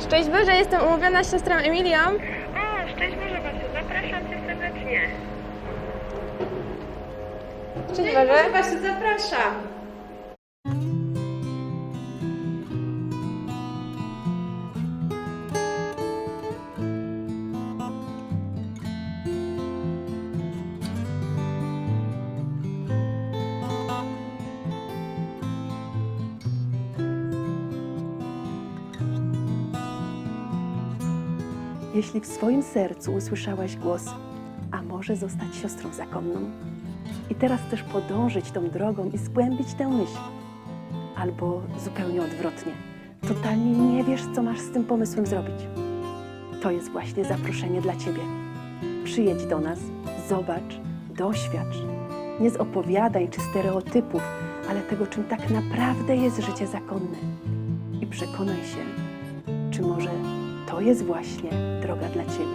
Szczęść Boże, jestem umówiona z siostrą Emilią. O, szczęść Boże Basiu, zapraszam Cię serdecznie. Szczęść Boże. Basiu, zapraszam. Jeśli w swoim sercu usłyszałaś głos, a może zostać siostrą zakonną, i teraz chcesz podążyć tą drogą i zgłębić tę myśl, albo zupełnie odwrotnie, totalnie nie wiesz, co masz z tym pomysłem zrobić, to jest właśnie zaproszenie dla Ciebie. Przyjedź do nas, zobacz, doświadcz. Nie z opowiadań czy stereotypów, ale tego, czym tak naprawdę jest życie zakonne. I przekonaj się, czy może to jest właśnie droga dla Ciebie.